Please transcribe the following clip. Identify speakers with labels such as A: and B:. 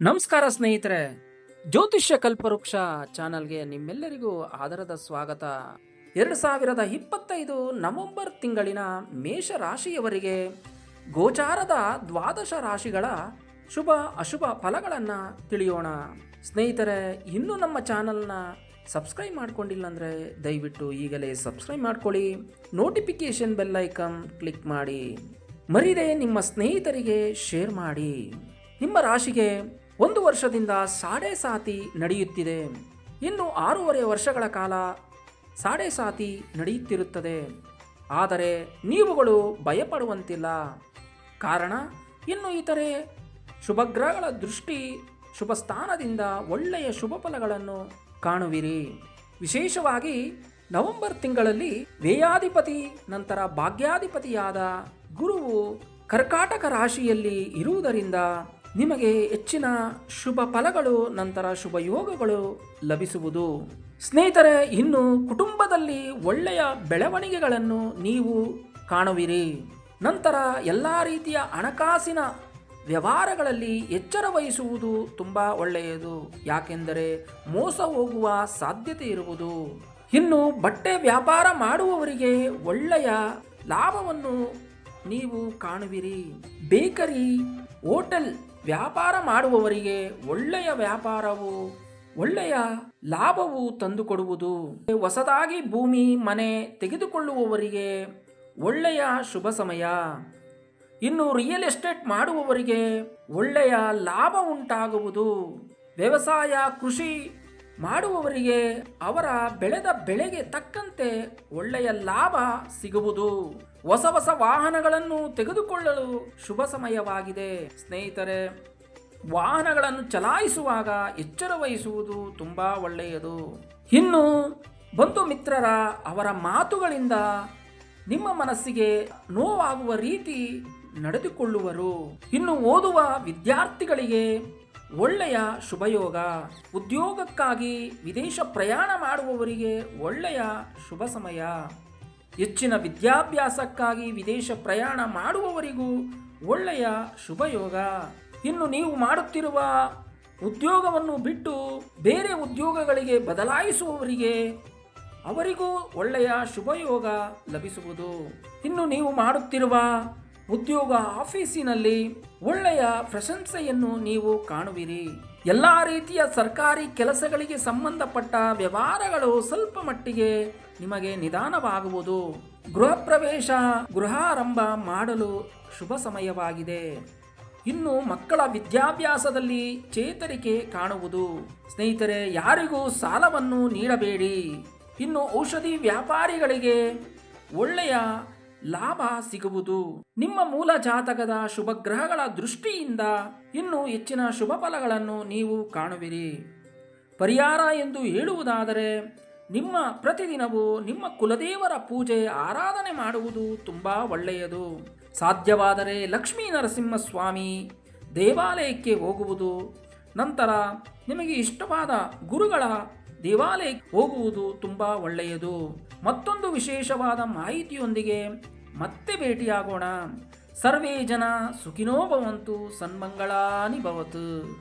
A: ನಮಸ್ಕಾರ ಸ್ನೇಹಿತರೆ. ಜ್ಯೋತಿಷ್ಯ ಕಲ್ಪವೃಕ್ಷ ಚಾನಲ್ಗೆ ನಿಮ್ಮೆಲ್ಲರಿಗೂ ಆದರದ ಸ್ವಾಗತ. ಎರಡು ಸಾವಿರದ ಇಪ್ಪತ್ತೈದು ನವೆಂಬರ್ ತಿಂಗಳಿನ ಮೇಷ ರಾಶಿಯವರಿಗೆ ಗೋಚಾರದ ದ್ವಾದಶ ರಾಶಿಗಳ ಶುಭ ಅಶುಭ ಫಲಗಳನ್ನು ತಿಳಿಯೋಣ. ಸ್ನೇಹಿತರೆ, ಇನ್ನೂ ನಮ್ಮ ಚಾನಲ್ನ ಸಬ್ಸ್ಕ್ರೈಬ್ ಮಾಡ್ಕೊಂಡಿಲ್ಲ ಅಂದರೆ ದಯವಿಟ್ಟು ಈಗಲೇ ಸಬ್ಸ್ಕ್ರೈಬ್ ಮಾಡ್ಕೊಳ್ಳಿ. ನೋಟಿಫಿಕೇಷನ್ ಬೆಲ್ ಐಕನ್ ಕ್ಲಿಕ್ ಮಾಡಿ. ಮರೀದೆ ನಿಮ್ಮ ಸ್ನೇಹಿತರಿಗೆ ಶೇರ್ ಮಾಡಿ. ನಿಮ್ಮ ರಾಶಿಗೆ ಒಂದು ವರ್ಷದಿಂದ ಸಾಡೆ ಸಾತಿ ನಡೆಯುತ್ತಿದೆ. ಇನ್ನು ಆರೂವರೆ ವರ್ಷಗಳ ಕಾಲ ಸಾಡೆ ಸಾತಿ ನಡೆಯುತ್ತಿರುತ್ತದೆ. ಆದರೆ ನೀವುಗಳು ಭಯಪಡುವಂತಿಲ್ಲ. ಕಾರಣ, ಇನ್ನು ಇತರೆ ಶುಭಗ್ರಹಗಳ ದೃಷ್ಟಿ ಶುಭ ಸ್ಥಾನದಿಂದ ಒಳ್ಳೆಯ ಶುಭ ಫಲಗಳನ್ನು ಕಾಣುವಿರಿ. ವಿಶೇಷವಾಗಿ ನವೆಂಬರ್ ತಿಂಗಳಲ್ಲಿ ವೇಯಾಧಿಪತಿ ನಂತರ ಭಾಗ್ಯಾಧಿಪತಿಯಾದ ಗುರುವು ಕರ್ಕಾಟಕ ರಾಶಿಯಲ್ಲಿ ಇರುವುದರಿಂದ ನಿಮಗೆ ಹೆಚ್ಚಿನ ಶುಭ ಫಲಗಳು, ನಂತರ ಶುಭ ಯೋಗಗಳು ಲಭಿಸುವುದು. ಸ್ನೇಹಿತರೆ, ಇನ್ನು ಕುಟುಂಬದಲ್ಲಿ ಒಳ್ಳೆಯ ಬೆಳವಣಿಗೆಗಳನ್ನು ನೀವು ಕಾಣುವಿರಿ. ನಂತರ ಎಲ್ಲ ರೀತಿಯ ಹಣಕಾಸಿನ ವ್ಯವಹಾರಗಳಲ್ಲಿ ಎಚ್ಚರ ವಹಿಸುವುದು ತುಂಬ ಒಳ್ಳೆಯದು. ಯಾಕೆಂದರೆ ಮೋಸ ಹೋಗುವ ಸಾಧ್ಯತೆ ಇರುವುದು. ಇನ್ನು ಬಟ್ಟೆ ವ್ಯಾಪಾರ ಮಾಡುವವರಿಗೆ ಒಳ್ಳೆಯ ಲಾಭವನ್ನು ನೀವು ಕಾಣುವಿರಿ. ಬೇಕರಿ, ಹೋಟೆಲ್ ವ್ಯಾಪಾರ ಮಾಡುವವರಿಗೆ ಒಳ್ಳೆಯ ವ್ಯಾಪಾರವು, ಒಳ್ಳೆಯ ಲಾಭವು ತಂದುಕೊಡುವುದು. ಹೊಸದಾಗಿ ಭೂಮಿ, ಮನೆ ತೆಗೆದುಕೊಳ್ಳುವವರಿಗೆ ಒಳ್ಳೆಯ ಶುಭ ಸಮಯ. ಇನ್ನು ರಿಯಲ್ ಎಸ್ಟೇಟ್ ಮಾಡುವವರಿಗೆ ಒಳ್ಳೆಯ ಲಾಭ ಉಂಟಾಗುವುದು. ವ್ಯವಸಾಯ, ಕೃಷಿ ಮಾಡುವವರಿಗೆ ಅವರ ಬೆಳೆದ ಬೆಳೆಗೆ ತಕ್ಕಂತೆ ಒಳ್ಳೆಯ ಲಾಭ ಸಿಗುವುದು. ಹೊಸ ಹೊಸ ವಾಹನಗಳನ್ನು ತೆಗೆದುಕೊಳ್ಳಲು ಶುಭ ಸಮಯವಾಗಿದೆ. ಸ್ನೇಹಿತರೆ, ವಾಹನಗಳನ್ನು ಚಲಾಯಿಸುವಾಗ ಎಚ್ಚರ ವಹಿಸುವುದು ತುಂಬ ಒಳ್ಳೆಯದು. ಇನ್ನು ಬಂಧು ಮಿತ್ರರ ಅವರ ಮಾತುಗಳಿಂದ ನಿಮ್ಮ ಮನಸ್ಸಿಗೆ ನೋವಾಗುವ ರೀತಿ ನಡೆದುಕೊಳ್ಳುವರು. ಇನ್ನು ಓದುವ ವಿದ್ಯಾರ್ಥಿಗಳಿಗೆ ಒಳ್ಳೆಯ ಶುಭಯೋಗ, ಉದ್ಯೋಗಕ್ಕಾಗಿ ವಿದೇಶ ಪ್ರಯಾಣ ಮಾಡುವವರಿಗೆ ಒಳ್ಳೆಯ ಶುಭ ಸಮಯ. ಹೆಚ್ಚಿನ ವಿದ್ಯಾಭ್ಯಾಸಕ್ಕಾಗಿ ವಿದೇಶ ಪ್ರಯಾಣ ಮಾಡುವವರಿಗೂ ಒಳ್ಳೆಯ ಶುಭಯೋಗ. ಇನ್ನು ನೀವು ಮಾಡುತ್ತಿರುವ ಉದ್ಯೋಗವನ್ನು ಬಿಟ್ಟು ಬೇರೆ ಉದ್ಯೋಗಗಳಿಗೆ ಬದಲಾಯಿಸುವವರಿಗೆ ಅವರಿಗೂ ಒಳ್ಳೆಯ ಶುಭಯೋಗ ಲಭಿಸುವುದು. ಇನ್ನು ನೀವು ಮಾಡುತ್ತಿರುವ ಉದ್ಯೋಗ ಆಫೀಸಿನಲ್ಲಿ ಒಳ್ಳೆಯ ಪ್ರಶಂಸೆಯನ್ನು ನೀವು ಕಾಣುವಿರಿ. ಎಲ್ಲ ರೀತಿಯ ಸರ್ಕಾರಿ ಕೆಲಸಗಳಿಗೆ ಸಂಬಂಧಪಟ್ಟ ವ್ಯವಹಾರಗಳು ಸ್ವಲ್ಪ ಮಟ್ಟಿಗೆ ನಿಮಗೆ ನಿಧಾನವಾಗುವುದು. ಗೃಹ ಪ್ರವೇಶ, ಗೃಹಾರಂಭ ಮಾಡಲು ಶುಭ ಸಮಯವಾಗಿದೆ. ಇನ್ನು ಮಕ್ಕಳ ವಿದ್ಯಾಭ್ಯಾಸದಲ್ಲಿ ಚೇತರಿಕೆ ಕಾಣುವುದು. ಸ್ನೇಹಿತರೆ, ಯಾರಿಗೂ ಸಾಲವನ್ನು ನೀಡಬೇಡಿ. ಇನ್ನು ಔಷಧಿ ವ್ಯಾಪಾರಿಗಳಿಗೆ ಒಳ್ಳೆಯ ಲಾಭ ಸಿಗುವುದು. ನಿಮ್ಮ ಮೂಲ ಜಾತಕದ ಶುಭ ಗ್ರಹಗಳ ದೃಷ್ಟಿಯಿಂದ ಇನ್ನು ಹೆಚ್ಚಿನ ಶುಭ ಫಲಗಳನ್ನು ನೀವು ಕಾಣುವಿರಿ. ಪರಿಹಾರ ಎಂದು ಹೇಳುವುದಾದರೆ, ನಿಮ್ಮ ಪ್ರತಿದಿನವೂ ನಿಮ್ಮ ಕುಲದೇವರ ಪೂಜೆ, ಆರಾಧನೆ ಮಾಡುವುದು ತುಂಬ ಒಳ್ಳೆಯದು. ಸಾಧ್ಯವಾದರೆ ಲಕ್ಷ್ಮೀ ನರಸಿಂಹಸ್ವಾಮಿ ದೇವಾಲಯಕ್ಕೆ ಹೋಗುವುದು. ನಂತರ ನಿಮಗೆ ಇಷ್ಟವಾದ ಗುರುಗಳ ದೇವಾಲಯಕ್ಕೆ ಹೋಗುವುದು ತುಂಬ ಒಳ್ಳೆಯದು. ಮತ್ತೊಂದು ವಿಶೇಷವಾದ ಮಾಹಿತಿಯೊಂದಿಗೆ ಮತ್ತೆ ಭೇಟಿಯಾಗೋಣ. ಸರ್ವೇ ಜನ ಸುಖಿನೋ ಭವಂತು ಸನ್ಮಂಗಳಾನಿ ಭವತು.